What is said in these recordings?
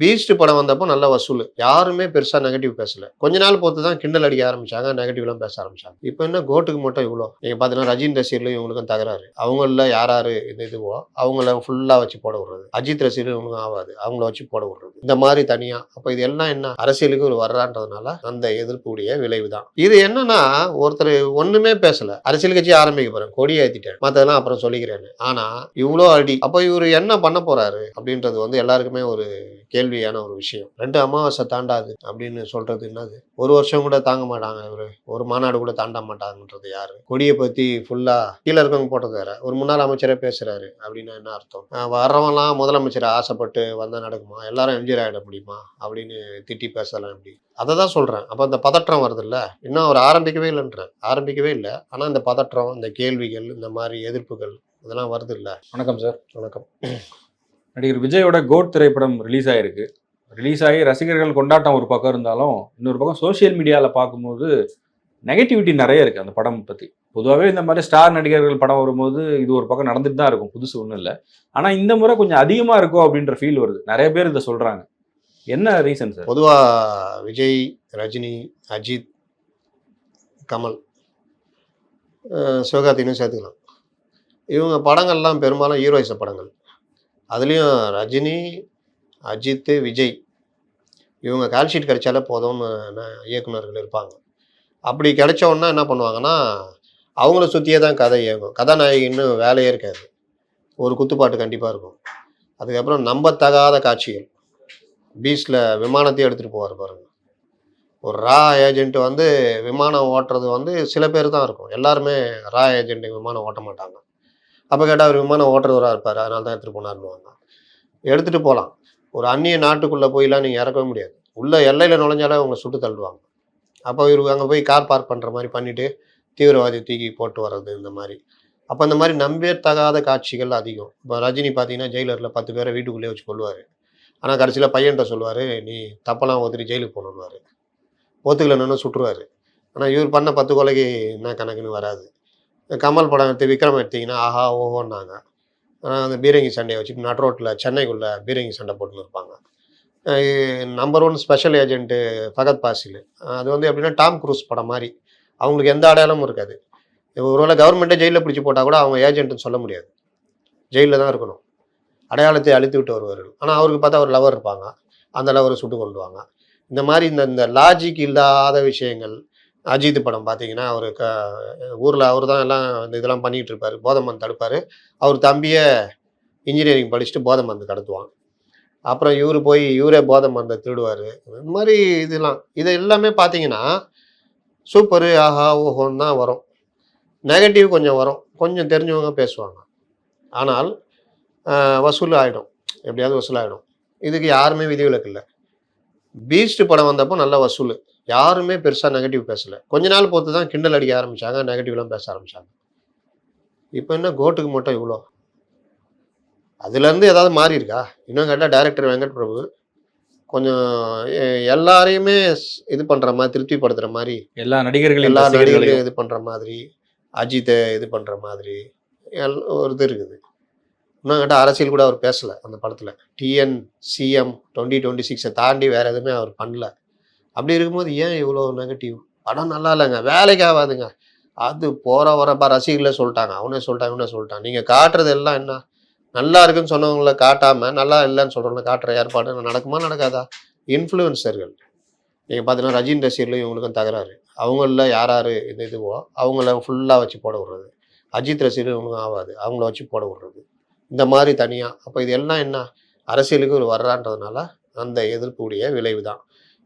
Beast படம் வந்தப்போ நல்ல வசூல். யாருமே பெருசாக நெகட்டிவ் பேசல. கொஞ்ச நாள் பொறுத்து தான் கிண்டல் அடிக்க ஆரம்பிச்சாங்க. நெகட்டிவ்லாம் பேச ஆரம்பிச்சாங்க. இப்போ என்ன கோட்டுக்கு மட்டும் இவ்வளோ நீங்கள் பார்த்தீங்கன்னா ரஜின் ரசீரில் இவங்களுக்கும் தகராறு. அவங்கள யார் யாரு இது இதுவோ அவங்கள ஃபுல்லாக வச்சு போட விடுறது. அஜித் ரசிகர் இவங்களுக்கும் ஆகாது அவங்கள வச்சு போட விடுறது. இந்த மாதிரி தனியாக அப்போ இது எல்லாம் என்ன? அரசியலுக்கு ஒரு வர்றான்றதுனால அந்த எதிர்ப்புடைய விளைவு தான் இது என்னன்னா ஒருத்தர் ஒன்றுமே பேசலை. அரசியல் கட்சி ஆரம்பிக்க போகிறேன் கொடியை ஏற்றிட்டேன் மற்றதெல்லாம் அப்புறம் சொல்லிக்கிறேன் ஆனால் இவ்வளோ அடி. அப்போ இவர் என்ன பண்ண போகிறாரு அப்படின்றது வந்து எல்லாருக்குமே ஒரு கேள்வி. கேள்வியான ஒரு விஷயம். ரெண்டு அமாவாசை தாண்டாது அப்படின்னு சொல்றது என்னது? ஒரு வருஷம் கூட தாங்க மாட்டாங்க இவரு. ஒரு மாநாடு கூட தாண்ட மாட்டாங்கன்றது யாரு? கொடியை பத்தி ஃபுல்லா கீழே இருக்கவங்க போட்டது வேற. ஒரு முன்னாள் அமைச்சரே பேசுறாரு அப்படின்னா என்ன அர்த்தம்? வர்றவன்லாம் முதலமைச்சர் ஆசைப்பட்டு வந்தா நடக்குமா? எல்லாரும் எம்ஜிஆர் ஆகிட முடியுமா? அப்படின்னு திட்டி பேசலாம் எப்படி அதை தான் சொல்றேன். அப்போ அந்த பதற்றம் வருது இல்ல இன்னும் அவர் ஆரம்பிக்கவே இல்லைன்றேன் ஆரம்பிக்கவே இல்லை. ஆனா இந்த பதற்றம் இந்த கேள்விகள் இந்த மாதிரி எதிர்ப்புகள் இதெல்லாம் வருது இல்ல வணக்கம் சார். வணக்கம். நடிகர் விஜயோட கோட் திரைப்படம் ரிலீஸ் ஆயிருக்கு. ரிலீஸ் ஆகி ரசிகர்கள் கொண்டாட்டம் ஒரு பக்கம் இருந்தாலும் இன்னொரு பக்கம் சோஷியல் மீடியாவில் பார்க்கும்போது நெகட்டிவிட்டி நிறைய இருக்குது அந்த படம் பற்றி பொதுவாகவே இந்த மாதிரி ஸ்டார் நடிகர்கள் படம் வரும்போது இது ஒரு பக்கம் நடந்துட்டு தான் இருக்கும் புதுசு ஒன்றும் இல்லை. ஆனால் இந்த முறை கொஞ்சம் அதிகமாக இருக்கும் அப்படின்ற ஃபீல் வருது. நிறைய பேர் இதை சொல்கிறாங்க என்ன ரீசன் சார் பொதுவாக விஜய் ரஜினி அஜித் கமல் அஹ் சேர்த்துக்கலாம். இவங்க படங்கள்லாம் பெரும்பாலும் ஹீரோயிச படங்கள். அதுலேயும் ரஜினி அஜித் விஜய் இவங்க கால்ஷீட் கிடைச்சாலே போதும்னு இயக்குநர்கள் இயக்குனர்கள் இருப்பாங்க. அப்படி கிடைச்ச என்ன பண்ணுவாங்கன்னா அவங்கள சுற்றியே தான் கதை இயங்கும். கதாநாயகின்னு வேலையே இருக்காது. ஒரு குத்துப்பாட்டு கண்டிப்பாக இருக்கும். அதுக்கப்புறம் நம்பத்தகாத காட்சிகள். பீச்சில் விமானத்தையும் எடுத்துகிட்டு போவார் பாருங்கள் ஒரு ரா ஏஜென்ட் வந்து விமானம் ஓட்டுறது வந்து சில பேர் தான் இருக்கும். எல்லாருமே ரா ஏஜென்ட் விமானம் ஓட்ட மாட்டாங்க. அப்போ கேட்டால் அவர் விமானம் ஓட்டுறவராக இருப்பார். அதனால தான் எடுத்துகிட்டு போனார்னுவாங்க எடுத்துகிட்டு போகலாம் ஒரு அந்நிய நாட்டுக்குள்ளே போயெல்லாம் நீங்கள் இறக்கவே முடியாது. உள்ள எல்லையில் நுழைஞ்சாலே அவங்க சுட்டு தள்ளுவாங்க. அப்போ இவருக்கு அங்கே போய் கார் பார்க் பண்ணுற மாதிரி பண்ணிவிட்டு தீவிரவாதி தூக்கி போட்டு வர்றது இந்த மாதிரி. அப்போ இந்த மாதிரி நம்பத்தகாத காட்சிகள் அதிகம். இப்போ ரஜினி பார்த்தீங்கன்னா ஜெயிலரில் பத்து பேரை வீட்டுக்குள்ளேயே வச்சு கொள்வார் ஆனால் கடைசியில் பையன்கிட்ட சொல்லுவார் நீ தப்பெல்லாம் ஒத்துட்டு ஜெயிலுக்கு போகணுன்னுவார் ஒத்துக்கலன்னு சுட்டுருவார்? ஆனால் இவர் பண்ண பத்து கொலைக்கு என்ன கணக்குன்னு வராது. கமல் படம் எடுத்து விக்ரம் எடுத்தீங்கன்னா ஆஹா ஓஹோன்னாங்க. ஆனால் அந்த பீரங்கி சண்டையை வச்சுட்டு நட் ரோட்டில் சென்னைக்குள்ளே பீரங்கி சண்டை போட்டுன்னு இருப்பாங்க. Number one special agent Fahadh Faasil. அது வந்து எப்படின்னா டாம் குரூஸ் படம் மாதிரி. அவங்களுக்கு எந்த அடையாளமும் இருக்காது. ஒருவேளை கவர்மெண்ட்டே ஜெயிலில் பிடிச்சி போட்டால் கூட அவங்க ஏஜென்ட்டுன்னு சொல்ல முடியாது. ஜெயிலில் தான் இருக்கணும். அடையாளத்தை அழித்து விட்டு வருவார்கள். ஆனால் அவருக்கு பார்த்தா ஒரு லவர் இருப்பாங்க. அந்த லவரை சுட்டு கொண்டுவாங்க. இந்த மாதிரி இந்த இந்த லாஜிக் இல்லாத விஷயங்கள் அஜித் படம் பார்த்தீங்கன்னா அவரு க ஊரில் அவர் தான் எல்லாம் இந்த இதெல்லாம் பண்ணிகிட்டு இருப்பார். போதை மருந்து தடுப்பார். அவர் தம்பியை இன்ஜினியரிங் படிச்சுட்டு போதை மருந்து கடத்துவான். அப்புறம் இவர் போய் இவரே போதை மருந்தை திருடுவார். இந்த மாதிரி இதெல்லாம் இது எல்லாமே பார்த்தீங்கன்னா சூப்பரு ஆஹா ஓஹோன்னு தான் வரும். நெகட்டிவ் கொஞ்சம் வரும். கொஞ்சம் தெரிஞ்சவங்க பேசுவாங்க. ஆனால் வசூல் ஆகிடும் எப்படியாவது வசூல் ஆகிடும் இதுக்கு யாருமே விதிவிலக்கு இல்லை. பீஸ்ட் படம் வந்தப்போ நல்ல வசூல். யாருமே பெருசாக நெகட்டிவ் பேசல. கொஞ்ச நாள் பொறுத்து தான் கிண்டல் அடிக்க ஆரம்பிச்சாங்க நெகட்டிவ்லாம் பேச ஆரம்பிச்சாங்க. இப்போ என்ன கோட்டுக்கு மட்டும் இவ்வளோ அதுலேருந்து ஏதாவது மாறி இருக்கா? இன்னும் கேட்டால் டைரக்டர் வெங்கட் பிரபு கொஞ்சம் எல்லாரையுமே இது பண்ணுற மாதிரி திருப்திப்படுத்துகிற மாதிரி எல்லா நடிகர்களையும் எல்லா நடிகர்களையும் இது பண்ணுற மாதிரி அஜித்தை இது பண்ணுற மாதிரி எல் ஒரு இது இருக்குது. இன்னும் கேட்டால் அரசியல் கூட அவர் பேசலை அந்த படத்தில். டிஎன் சிஎம் டுவெண்ட்டி டுவெண்ட்டி சிக்ஸை தாண்டி வேறு எதுவுமே அவர் பண்ணல. அப்படி இருக்கும்போது ஏன் இவ்வளோ நெகட்டிவ் படம் நல்லா இல்லைங்க. வேலைக்கு ஆகாதுங்க. அது போகிற வரப்பா ரசிகர்களே சொல்லிட்டாங்க. அவனே சொல்லிட்டான் இவனே சொல்லிட்டான். நீங்கள் காட்டுறது எல்லாம் என்ன? நல்லா இருக்குன்னு சொன்னவங்கள காட்டாமல் நல்லா இல்லைன்னு சொல்கிறவங்கள காட்டுற ஏற்பாடு நடக்குமா நடக்காதா? இன்ஃப்ளூயன்சர்கள் நீங்கள் பார்த்தீங்கன்னா ரஜின் ரசிகர்லையும் இவங்களுக்கும் தகராறு. அவங்கள யார் யார் இது இதுவோ அவங்கள ஃபுல்லாக வச்சு போட விடுறது. அஜித் ரசிகர் இவங்களுக்கும் ஆகாது. அவங்கள வச்சு போட விடுறது. இந்த மாதிரி தனியாக அப்போ இது எல்லாம் என்ன? அரசியலுக்கு ஒரு வர்றான்றதுனால அந்த எதிர்ப்புடைய விளைவு தான்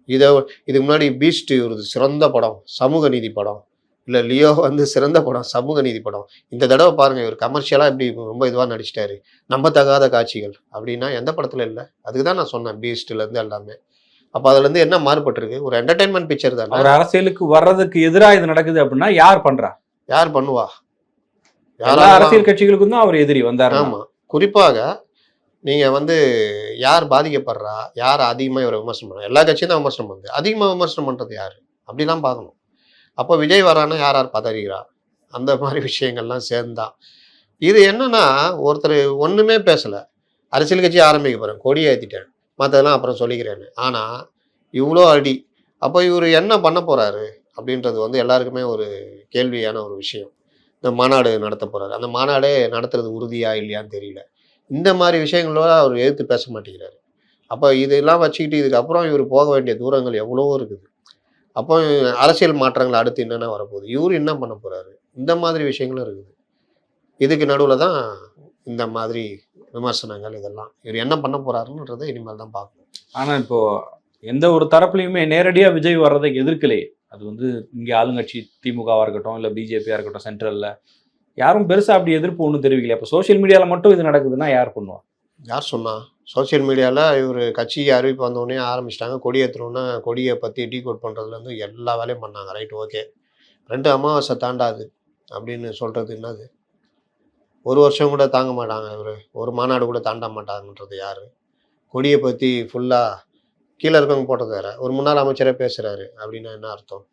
இதை இதுக்கு முன்னாடி பீஸ்ட் ஒரு சிறந்த படம் சமூக நீதி படம். இல்லை லியோ வந்து சிறந்த படம் சமூக நீதி படம். இந்த தடவை பாருங்க இவர் கமர்ஷியலாக இப்படி ரொம்ப இதுவாக நடிச்சிட்டாரு. நம்பத்தகாத காட்சிகள் அப்படின்னா எந்த படத்துல இல்லை. அதுக்கு தான் நான் சொன்னேன் பீஸ்ட்லேருந்து எல்லாமே. அப்போ அதுலேருந்து என்ன மாறுபட்டிருக்கு? ஒரு என்டர்டைன்மெண்ட் பிக்சர் தானே. அவர் அரசியலுக்கு வர்றதுக்கு எதிராக இது நடக்குது அப்படின்னா யார் பண்றா? யார் பண்ணுவா? எல்லா அரசியல் கட்சிகளுக்கும் தான் அவர் எதிரி வந்தாரு ஆமா. குறிப்பாக நீங்கள் வந்து யார் பாதிக்கப்படுறா? யார் அதிகமாக இவரை விமர்சனம் பண்ணுறா எல்லா கட்சியும் தான் விமர்சனம் பண்ணுது. அதிகமாக விமர்சனம் பண்ணுறது யார்? அப்படிலாம் பார்க்கணும். அப்போ விஜய் வரான்னா யார் யார் பதறிகிறா அந்த மாதிரி விஷயங்கள்லாம் சேர்ந்தான் இது என்னன்னா ஒருத்தர் ஒன்றுமே பேசலை. அரசியல் கட்சி ஆரம்பிக்க போகிறேன் கொடியை ஏற்றிட்டேன் மற்றதெல்லாம் அப்புறம் சொல்லிக்கிறேன்னு. ஆனால் இவ்வளோ அடி. அப்போ இவர் என்ன பண்ண போகிறாரு அப்படின்றது வந்து எல்லாருக்குமே ஒரு கேள்வியான ஒரு விஷயம். இந்த மாநாடு நடத்த போகிறாரு அந்த மாநாடே நடத்துறது உறுதியா இல்லையான்னு தெரியல. இந்த மாதிரி விஷயங்களோட அவர் எதிர்த்து பேச மாட்டேங்கிறாரு. அப்போ இதெல்லாம் வச்சுக்கிட்டு இதுக்கப்புறம் இவர் போக வேண்டிய தூரங்கள் எவ்வளவோ இருக்குது. அப்போ அரசியல் மாற்றங்கள் அடுத்து என்னென்ன வரப்போகுது? இவர் என்ன பண்ண போகிறாரு இந்த மாதிரி விஷயங்களும் இருக்குது. இதுக்கு நடுவில் தான் இந்த மாதிரி விமர்சனங்கள் இதெல்லாம். இவர் என்ன பண்ண போகிறாருன்றதை இனிமேல் தான் பார்க்கணும். ஆனால் இப்போது எந்த ஒரு தரப்புலையுமே நேரடியாக விஜய் வர்றதை எதிர்க்கலையே. அது வந்து இங்கே ஆளுங்கட்சி திமுகவாக இருக்கட்டும் இல்லை பிஜேபியாக இருக்கட்டும் சென்ட்ரலில் யாரும் பெருசாக அப்படி எதிர்ப்பு ஒன்றும் தெரிவிக்கல. இப்போ சோஷியல் மீடியாவில் மட்டும் இது நடக்குதுன்னா யார் பண்ணுவா? யார் சொன்னா? சோஷியல் மீடியாவில் இவர் கட்சி அறிவிப்பு வந்தோடனே ஆரம்பிச்சிட்டாங்க. கொடி ஏற்றணுன்னா கொடியை பற்றி டீ கோட் பண்ணுறதுலேருந்து எல்லா வேலையும் பண்ணாங்க. ரைட் ஓகே ரெண்டு அமாவாசை தாண்டாது அப்படின்னு சொல்கிறது என்னது? ஒரு வருஷம் கூட தாங்க மாட்டாங்க இவர். ஒரு மாநாடு கூட தாண்ட மாட்டாங்கன்றது யார்? கொடியை பற்றி ஃபுல்லாக கீழே இருக்கவங்க போட்டது வேறு. ஒரு முன்னாள் அமைச்சரே பேசுகிறாரு அப்படின்னா என்ன அர்த்தம்?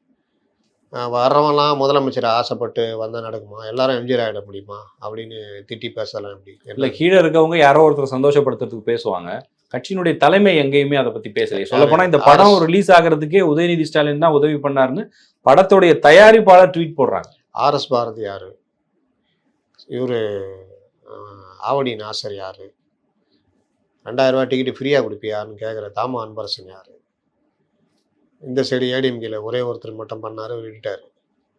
ஆஹ் வர்றவன்லாம் முதலமைச்சர் ஆசைப்பட்டு வந்தால் நடக்குமா? எல்லாரும் எம்ஜிஆர் ஆகிட முடியுமா? அப்படின்னு திட்டி பேசலாம் எப்படி? இல்ல கீழே இருக்கவங்க யாரோ ஒருத்தர் சந்தோஷப்படுத்துறதுக்கு பேசுவாங்க. கட்சியினுடைய தலைமை எங்கேயுமே அதை பத்தி பேசலையே. சொல்ல போனா இந்த படம் ரிலீஸ் ஆகிறதுக்கே உதயநிதி ஸ்டாலின் தான் உதவி பண்ணாருன்னு படத்துடைய தயாரிப்பாளர் ட்வீட் போடுறாங்க. ஆர்எஸ் பாரதி யார்? இவர் ஆவடி நாசர் யார்? ரெண்டாயிரம் ரூபாய் டிக்கெட்டு ஃப்ரீயாக கொடுப்பியான்னு கேட்குற தாமா அன்பரசன் யார்? இந்த சைடு ஏடிஎம்கேல ஒரே ஒருத்தர் மட்டும் பண்ணார் விட்டுட்டார்.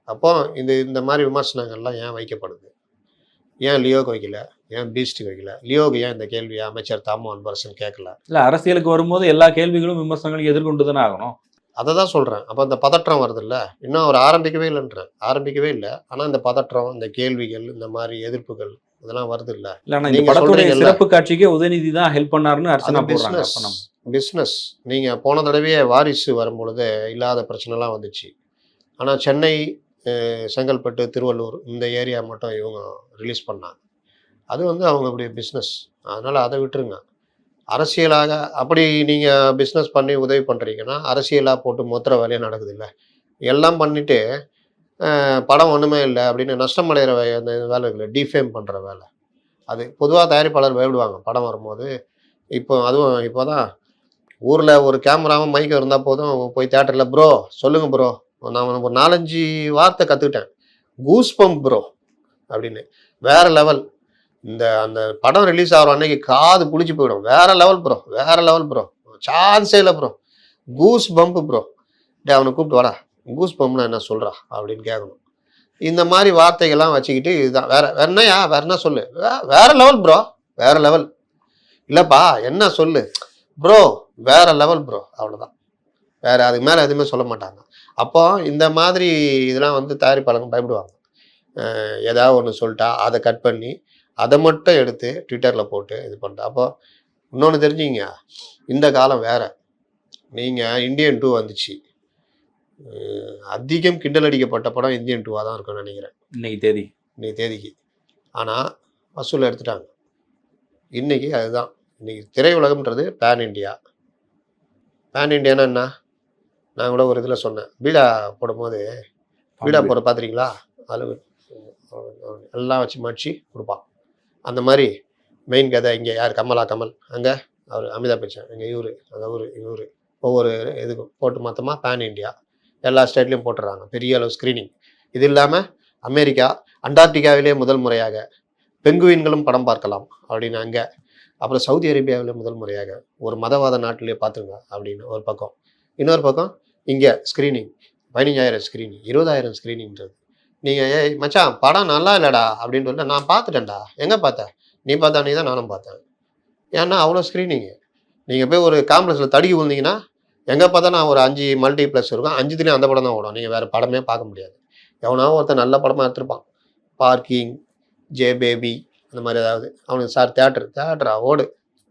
அப்போ இந்த இந்த மாதிரி விமர்சனங்கள்லாம் ஏன் வைக்கப்படுது? ஏன் லியோக்கு வைக்கல? ஏன் பீஸ்ட்டுக்கு வைக்கல? லியோக்கு ஏன் இந்த கேள்வியை அமைச்சர் தாமோ அன்பரசன் கேட்கல? இல்ல அரசியலுக்கு வரும்போது எல்லா கேள்விகளும் விமர்சனங்களும் எதிர்கொண்டு தானே ஆகணும். அதை தான் சொல்கிறேன் அப்போ இந்த பதற்றம் வருதுல்ல? இன்னும் அவர் ஆரம்பிக்கவே இல்லைன்றேன். ஆரம்பிக்கவே இல்லை. ஆனால் இந்த பதற்றம் இந்த கேள்விகள் இந்த மாதிரி எதிர்ப்புகள் இதெல்லாம் வருது இல்லை இல்ல இந்த படத்துடைய. சிறப்பு காட்சிக்கே உதயநிதி தான் ஹெல்ப் பண்ணாருன்னு அர்ச்சனா அது பிஸ்னஸ் நீங்கள் போன தடவையே வாரிசு வரும்பொழுது இல்லாத பிரச்சனைலாம் வந்துச்சு. ஆனால் சென்னை செங்கல்பட்டு திருவள்ளூர் இந்த ஏரியா மட்டும் இவங்க ரிலீஸ் பண்ணாங்க. அது வந்து அவங்களுடைய பிஸ்னஸ் அதனால் அதை விட்டுருங்க. அரசியலாக அப்படி நீங்கள் பிஸ்னஸ் பண்ணி உதவி பண்ணுறீங்கன்னா அரசியலாக போட்டு மொத்தர வேலையாக நடக்குது இல்லை எல்லாம் பண்ணிவிட்டு படம் ஒன்றுமே இல்லை அப்படின்னு நஷ்டம் அடைகிற வே- அந்த வேலை இருக்குல்ல டிஃபேம் பண்ணுற வேலை. அது பொதுவாக தயாரிப்பாளர் பயப்படுவாங்க. படம் வரும்போது இப்போ அதுவும் இப்போ தான் ஊரில் ஒரு கேமராவும் மைக்கும் இருந்தால் போதும் போய் தேட்டரில் ப்ரோ சொல்லுங்கள் ப்ரோ நான் ஒரு நாலஞ்சு வார்த்தை கற்றுக்கிட்டேன் கூஸ் பம்ப் ப்ரோ அப்படின்னு. வேற லெவல் இந்த அந்த படம் ரிலீஸ் ஆகிற அன்னைக்கு காது புளிச்சு போயிடும். வேற லெவல் ப்ரோ வேற லெவல் ப்ரோ சான்ஸே இல்லை ப்ரோ கூஸ் பம்ப் ப்ரோ டே அவனை கூப்பிட்டு வாடா. கூஸ் பம்ப்னா என்ன சொல்கிறா அப்படின்னு கேட்கணும் இந்த மாதிரி வார்த்தைகள்லாம் வச்சுக்கிட்டு இதுதான். வேற வேற என்னயா வேற என்ன சொல்லு? வே- வேற லெவல் ப்ரோ வேற லெவல் இல்லைப்பா என்ன சொல்லு? ப்ரோ வேற லெவல் ப்ரோ அவ்வளோதான் வேற அதுக்கு மேலே எதுவுமே சொல்ல மாட்டாங்க. அப்போ இந்த மாதிரி இதெல்லாம் வந்து தயாரிப்பாளர்கள் பயப்படுவாங்க. ஏதாவது ஒன்று சொல்லிட்டா அதை கட் பண்ணி அதை மட்டும் எடுத்து ட்விட்டரில் போட்டு இது பண்ணிட்டா. அப்போ இன்னொன்று தெரிஞ்சுங்க இந்த காலம் வேற. நீங்கள் இந்தியன் டூ வந்துச்சு. அதிகம் கிண்டல் அடிக்கப்பட்ட படம் இந்தியன் டூவாக தான் இருக்கும்னு நினைக்கிறேன். இன்னைக்கு தேதி. இன்னைக்கு தேதிக்கு. ஆனால் வசூல் எடுத்துட்டாங்க. இன்னைக்கு அதுதான். இன்னைக்கு திரையுலகம்ன்றது பேன் இண்டியா பேன் இண்டியானா என்ன? நான் கூட ஒரு இதில் சொன்னேன். பீடா போடும்போது பீடா போட பார்த்துறீங்களா அதில் எல்லாம் வச்சு மடிச்சு கொடுப்பான் அந்த மாதிரி மெயின் கதை இங்கே யார்? கமலா கமல். அங்கே அவர் அமிதாப் பச்சன். எங்கள் இவர் அந்த ஊர் இவர். ஒவ்வொரு இதுக்கும் போட்டு மொத்தமாக பேன் இண்டியா எல்லா ஸ்டேட்லேயும் போட்டுடுறாங்க பெரிய அளவு ஸ்க்ரீனிங் இது இல்லாமல் அமெரிக்கா அண்டார்டிகாவிலே முதல் முறையாக பெங்குவின்களும் படம் பார்க்கலாம் அப்படின்னு அங்கே அப்புறம் சவுதி அரேபியாவிலே முதல் முறையாக ஒரு மதவாத நாட்டிலே பார்த்துருங்க அப்படின்னு ஒரு பக்கம். இன்னொரு பக்கம் இங்கே ஸ்க்ரீனிங் பதினஞ்சாயிரம் ஸ்க்ரீனிங் இருபதாயிரம் ஸ்க்ரீனிங்கிறது நீங்கள் ஏய் மச்சான் படம் நல்லா இல்லைடா அப்படின்னு சொல்லிட்டு நான் பார்த்துட்டேன்டா. எங்கே பார்த்தேன் நீ பார்த்தா நீ தான் நானும் பார்த்தேன். ஏன்னா அவ்வளோ ஸ்க்ரீனிங்கு நீங்கள் போய் ஒரு காம்ப்ளெக்ஸில் தடுக்கி விழுந்தீங்கன்னா எங்கே பார்த்தா நான் ஒரு அஞ்சு மல்டிப்ளஸ் இருக்கும். அஞ்சு தினம் அந்த படம் தான் ஓடும். நீங்கள் வேறு படமே பார்க்க முடியாது. எவனாவது ஒருத்தன் நல்ல படமாக எடுத்திருப்பான். பார்க்கிங் ஜே பேபி அந்த மாதிரி ஏதாவது அவனுக்கு சார் தேட்டர் தேட்டரா ஓடு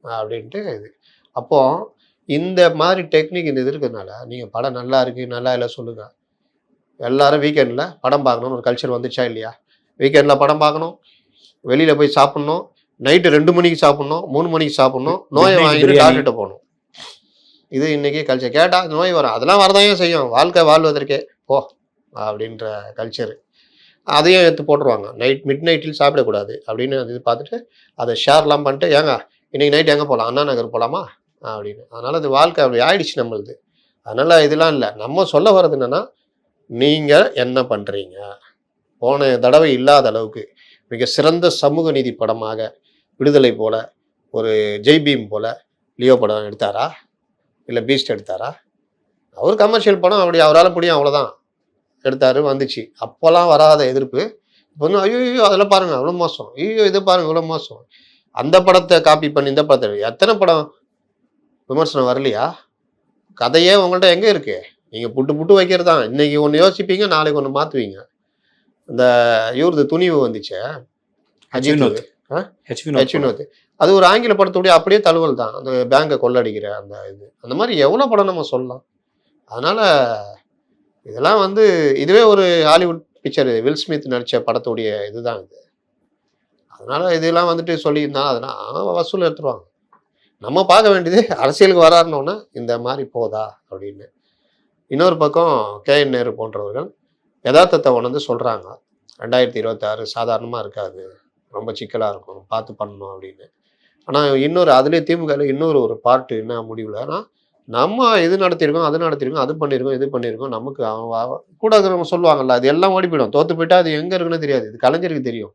அப்படின்ட்டு இது. அப்போது இந்த மாதிரி டெக்னிக் இந்த இது இருக்கிறதுனால நீங்கள் படம் நல்லா இருக்குது நல்லா இல்லை சொல்லுங்கள் எல்லாரும் வீக்கெண்டில் படம் பார்க்கணும்னு ஒரு கல்ச்சர் வந்துச்சா இல்லையா? வீக்கெண்டில் படம் பார்க்கணும் வெளியில் போய் சாப்பிட்ணும் நைட்டு ரெண்டு மணிக்கு சாப்பிட்ணும் மூணு மணிக்கு சாப்பிட்ணும் நோயை வாங்கிட்டு. டாக்டர்கிட்ட போகணும். இது இன்னைக்கு கல்ச்சர் கேட்டால் நோய் வரும் அதெல்லாம் வரதான் செய்யும். வாழ்க்கை வாழ்வதற்கே போ அப்படின்ற கல்ச்சர் அதையும் எடுத்து போட்டுருவாங்க. நைட் மிட் நைட்டில் சாப்பிடக்கூடாது. அப்படின்னு அது இது பார்த்துட்டு அதை ஷேர்லாம் பண்ணிட்டு ஏங்க இன்னைக்கு நைட் எங்கே போகலாம் அண்ணா நகர் போகலாமா அப்படின்னு. அதனால் அது வாழ்க்கை அப்படி ஆயிடுச்சு நம்மளுது. அதனால் இதெல்லாம் இல்லை. நம்ம சொல்ல வர்றது என்னென்னா நீங்கள் என்ன பண்ணுறீங்க போன தடவை இல்லாத அளவுக்கு மிக சிறந்த சமூக நீதி படமாக விடுதலை போல் ஒரு ஜெய்பீம் போல் லியோ படம் எடுத்தாரா? இல்லை பீஸ்ட் எடுத்தாரா? அவர் கமர்ஷியல் படம் அப்படி அவரால் முடியும் அவ்வளோதான் எடுத்தார் வந்துச்சு. அப்போல்லாம் வராத எதிர்ப்பு. இப்போ வந்து ஐயோ அதெல்லாம் பாருங்க அவ்வளோ மோசம். ஐயோ இதை பாருங்க இவ்வளோ மோசம். அந்த படத்தை காப்பி பண்ணி இந்த படத்தை எத்தனை படம் விமர்சனம் வரலையா? கதையே உங்கள்கிட்ட எங்கே இருக்கு? நீங்கள் புட்டு புட்டு வைக்கிறது தான் இன்னைக்கு ஒன்று யோசிப்பீங்க நாளைக்கு ஒன்று மாற்றுவீங்க இந்த இவரது துணிவு வந்துச்சே? அஜித் ஹெச் வினோத் அது ஒரு ஆங்கில படத்துடைய அப்படியே தழுவல் தான். அந்த பேங்கை கொள்ளடிக்கிற அந்த இது. அந்த மாதிரி எவ்வளோ படம் நம்ம சொல்லலாம். அதனால இதெல்லாம் வந்து இதுவே ஒரு ஹாலிவுட் பிக்சர் வில் ஸ்மித் நடித்த படத்துடைய இதுதான் இது. அதனால இதெல்லாம் வந்துட்டு சொல்லியிருந்தா அதெல்லாம் வசூல் எடுத்துருவாங்க. நம்ம பார்க்க வேண்டியது அரசியலுக்கு வராருனோன்னா இந்த மாதிரி போதா அப்படின்னு. இன்னொரு பக்கம் கே என் நேரு போன்றவர்கள் யதார்த்தத்தை உணர்ந்து சொல்கிறாங்க ரெண்டாயிரத்தி இருபத்தாறு சாதாரணமாக இருக்காது. ரொம்ப சிக்கலாக இருக்கும். பார்த்து பண்ணணும் அப்படின்னு. ஆனால் இன்னொரு அதுலேயே திமுகவில் இன்னொரு ஒரு பார்ட்டு என்ன முடிவுலன்னா நம்ம இது நடத்தியிருக்கோம் அது நடத்தியிருக்கோம் அது பண்ணியிருக்கோம் இது பண்ணியிருக்கோம். நமக்கு அவன் கூட இருக்கிறவங்க சொல்லுவாங்கல்ல அது எல்லாம் ஓடி போயிடும். தோத்து போயிட்டா அது எங்கே இருக்குன்னு தெரியாது. இது கலைஞருக்கு தெரியும்.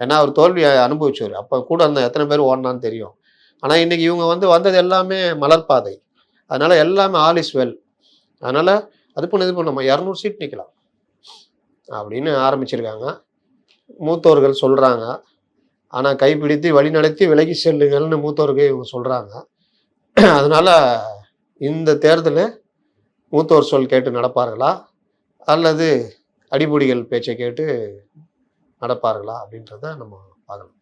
ஏன்னா அவர் தோல்வியை அனுபவிச்சவர். அப்போ கூட இருந்த எத்தனை பேர் ஓடினான்னு தெரியும். ஆனால் இன்னைக்கு இவங்க வந்து வந்தது எல்லாமே மலர்பாதை. அதனால எல்லாமே ஆல் இஸ் வெல் அதனால் அது பண்ண இது பண்ண நம்ம இரநூறு சீட் நிற்கலாம் அப்படின்னு ஆரம்பிச்சிருக்காங்க. மூத்தோர்கள் சொல்கிறாங்க ஆனால் கைப்பிடித்து வழி நடத்தி விலகி செல்லுங்கள்னு மூத்தோர்கள் இவங்க சொல்கிறாங்க அதனால் இந்த தேர்தலில் மூத்தோர் சொல் கேட்டு நடப்பார்களா? அல்லது அடிபுடிகள் பேச்சை கேட்டு நடப்பார்களா? அப்படின்றத நம்ம பார்க்கலாம்.